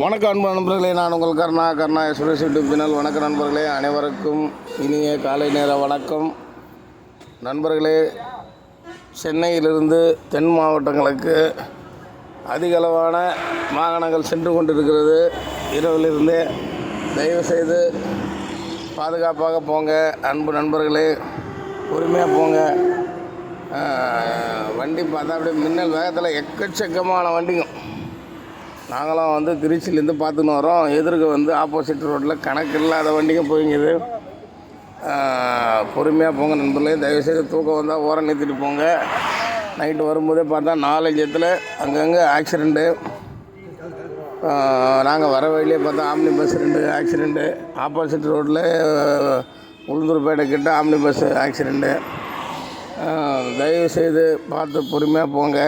வணக்கம் அன்பு நண்பர்களே நான் உங்கள் கர்ணா கர்ணா சுரேஷ் யூடியூப் சேனல். வணக்கம் நண்பர்களே அனைவருக்கும் இனிய காலை நேர வணக்கம். நண்பர்களே சென்னையிலிருந்து தென் மாவட்டங்களுக்கு அதிகளவான வாகனங்கள் சென்று கொண்டிருக்கிறது. இரவிலிருந்தே தயவுசெய்து பாதுகாப்பாக போங்க. அன்பு நண்பர்களே பொறுமையாக போங்க. வண்டி பார்த்தா அப்படியே மின்னல் வேகத்தில் எக்கச்சக்கமான வண்டிங்க. நாங்களாம் வந்து திருச்சியிலேருந்து பார்த்துன்னு வரோம். எதிர்க்க வந்து ஆப்போசிட் ரோட்டில் கணக்கு இல்லாத வண்டிங்க போய்ங்குது பொறுமையாக போங்க நண்பர்களே. தயவுசெய்து தூக்கம் வந்தால் ஓரம் நிறுத்திட்டு போங்க. நைட்டு வரும்போதே பார்த்தா நாலஞ்சு இடத்துல அங்கங்கே ஆக்சிடெண்ட்டு நாங்கள் வர வழியிலே பார்த்தா ஆம்னி பஸ் ரெண்டு ஆக்சிடெண்ட்டு ஆப்போசிட் ரோட்டில் உளுந்தூர்பேட்டை கிட்ட ஆம்னி பஸ் ஆக்சிடெண்ட்டு தயவுசெய்து பார்த்து பொறுமையாக போங்க.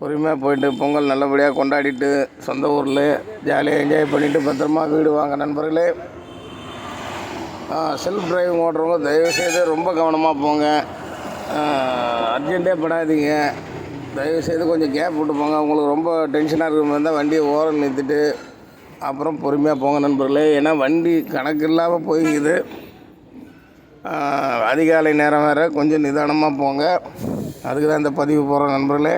பொறுமையாக போயிட்டு பொங்கல் நல்லபடியாக கொண்டாடிட்டு சொந்த ஊரில் ஜாலியாக என்ஜாய் பண்ணிவிட்டு பத்திரமா வீடு வாங்க நண்பர்களே. செல்ஃப் டிரைவிங் ஓட்டுறவங்க தயவுசெய்து ரொம்ப கவனமாக போங்க. அர்ஜென்ட்டே படாதீங்க. தயவுசெய்து கொஞ்சம் கேப் விட்டு போங்க. உங்களுக்கு ரொம்ப டென்ஷனாக இருக்கிற மாதிரி இருந்தால் வண்டியை ஓரம் நிறுத்திட்டு அப்புறம் பொறுமையாக போங்க நண்பர்களே. ஏன்னா வண்டி கணக்கு இல்லாமல் போய்க்குது. அதிகாலை நேரம் வேறு கொஞ்சம் நிதானமாக போங்க. அதுக்கு தான் இந்த பதிவு போகிறோம் நண்பர்களே.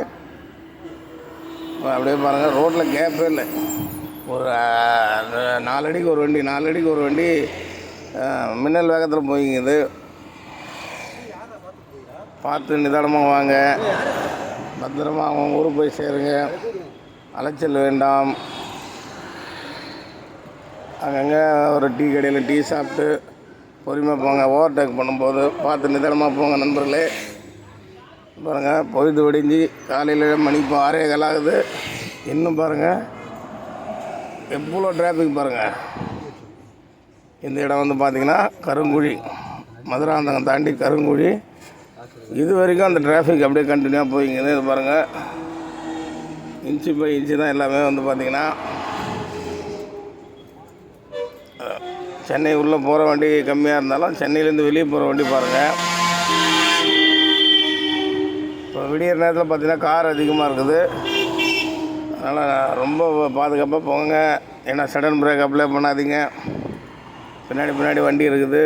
அப்படியே பாருங்கள் ரோட்டில் கேப்பே இல்லை. ஒரு நாலடிக்கு நாலு அடிக்கு ஒரு வண்டி நாலு அடிக்கு ஒரு வண்டி மின்னல் வேகத்தில் போய்ங்குது பார்த்து நிதானமாக வாங்க. பத்திரமா அவங்க ஊருக்கு போய் சேருங்க. அலைச்சல் வேண்டாம். அங்கங்கே ஒரு டீ கடையில் டீ சாப்பிட்டு பொறுமையாக போங்க. ஓவர்டேக் பண்ணும்போது பார்த்து நிதானமாக போங்க நண்பர்களே. பாருங்கள் பொழுது ஒடிஞ்சு காலையில் மணி இப்போ ஆறே கால் ஆகுது. இன்னும் பாருங்கள் எவ்வளோ டிராஃபிக் பாருங்கள் இந்த இடம் வந்து பார்த்திங்கன்னா கருங்குழி. மதுராந்தகம் தாண்டி கருங்குழி. இது வரைக்கும் அந்த டிராஃபிக் அப்படியே கண்டினியூவாக போய்ங்குது இது பாருங்கள் இன்ச்சு பை இன்ச்சு தான் எல்லாமே வந்து பார்த்திங்கன்னா சென்னை உள்ளே போகிற வண்டி கம்மியாக இருந்தாலும் சென்னையிலேருந்து வெளியே போகிற வண்டி பாருங்கள் விடியற நேரத்தில் பார்த்தீங்கன்னா கார் அதிகமாக இருக்குது. அதனால் ரொம்ப பாதுகாப்பாக போங்க. ஏன்னா சடன் பிரேக் அப்ளை பண்ணாதீங்க. பின்னாடி பின்னாடி வண்டி இருக்குது.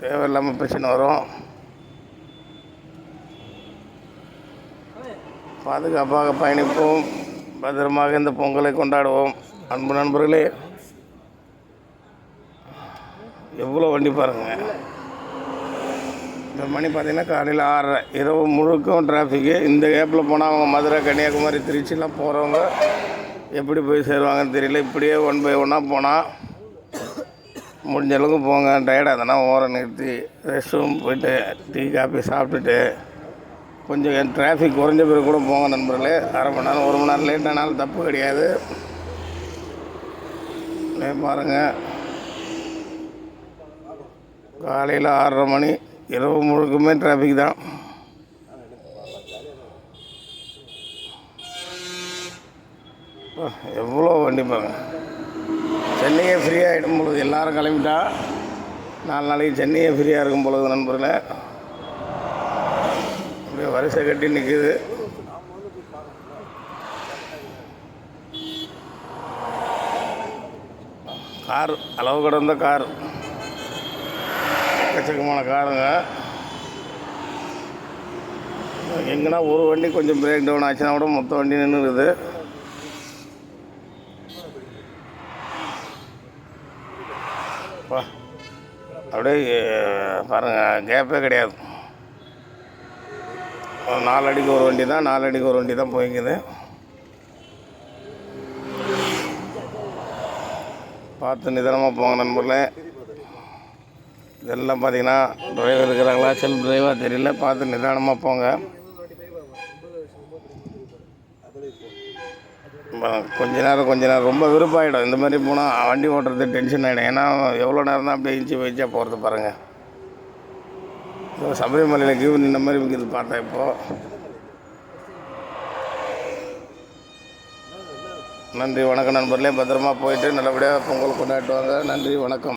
தேவையில்லாமல் பிரச்சனை வரும். பாதுகாப்பாக பயணிப்போம். பத்திரமாக இந்த பொங்கலை கொண்டாடுவோம். அன்பு நண்பர்களே எவ்வளோ வண்டி பாருங்கள் இந்த மணி பார்த்திங்கன்னா காலையில் ஆறரை. இரவு முழுக்கும் டிராஃபிக்கு இந்த கேப்பில் போனால் அவங்க மதுரை கன்னியாகுமரி திருச்சிலாம் போகிறவங்க எப்படி போய் சேருவாங்கன்னு தெரியல. இப்படியே ஒன் பை ஒன்னாக போனால் முடிஞ்ச அளவுக்கு போங்க. டயர்டாக ஓரம் நிறுத்தி ரெஸ்ட் ரூம் போயிட்டு டீ காஃபி சாப்பிட்டுட்டு கொஞ்சம் டிராஃபிக் குறைஞ்ச பிறகு கூட போங்க நண்பர்களே. அரை மணி நேரம் ஒரு மணி நேரம் லேட் ஆனாலும் தப்பு கிடையாது. பாருங்கள் காலையில் ஆறரை மணி. இரவு முழுக்குமே டிராஃபிக் தான். எவ்வளோ வண்டி பாருங்க. சென்னையே ஃப்ரீயாக ஆகிடும் பொழுது எல்லோரும் கிளம்பிட்டா நாலு நாளைக்கு சென்னையே ஃப்ரீயாக இருக்கும் பொழுது நண்பர்களே. அப்படியே வரிசை கட்டி நிற்குது கார் அளவு கடந்த கார். எக்கச்சக்கமான காருங்க. எங்கன்னா ஒரு வண்டி கொஞ்சம் பிரேக் டவுன் ஆச்சுன்னா கூட மொத்த வண்டி நின்றுருது அப்படியே பாருங்கள் கேப்பே கிடையாது. நாலு அடிக்கு ஒரு வண்டி தான் நாலு அடிக்கு ஒரு வண்டி தான் போய்க்குது. பார்த்து நிதானமாக போங்க நண்பர்களே. இதெல்லாம் பார்த்தீங்கன்னா டிரைவர் இருக்கிறாங்களா? செல்ஃப் டிரைவாக தெரியல. பார்த்து நிதானமாக போங்க. கொஞ்ச நேரம் கொஞ்ச நேரம். ரொம்ப விருப்பாயிடும் இந்த மாதிரி போனால் வண்டி ஓட்டுறது டென்ஷன் ஆகிடும் ஏன்னா எவ்வளோ நேரம் தான் அப்படியே இஞ்சி வச்சா போகிறது பாருங்கள் இப்போ சபரிமலையில் கியூ நின்ன மாதிரி இருக்குது பார்த்தா இப்போது நன்றி. வணக்கம் நண்பர்களே. பத்திரமா போயிட்டு நல்லபடியாக பொங்கல் கொண்டாட்டுவாங்க நன்றி. வணக்கம்.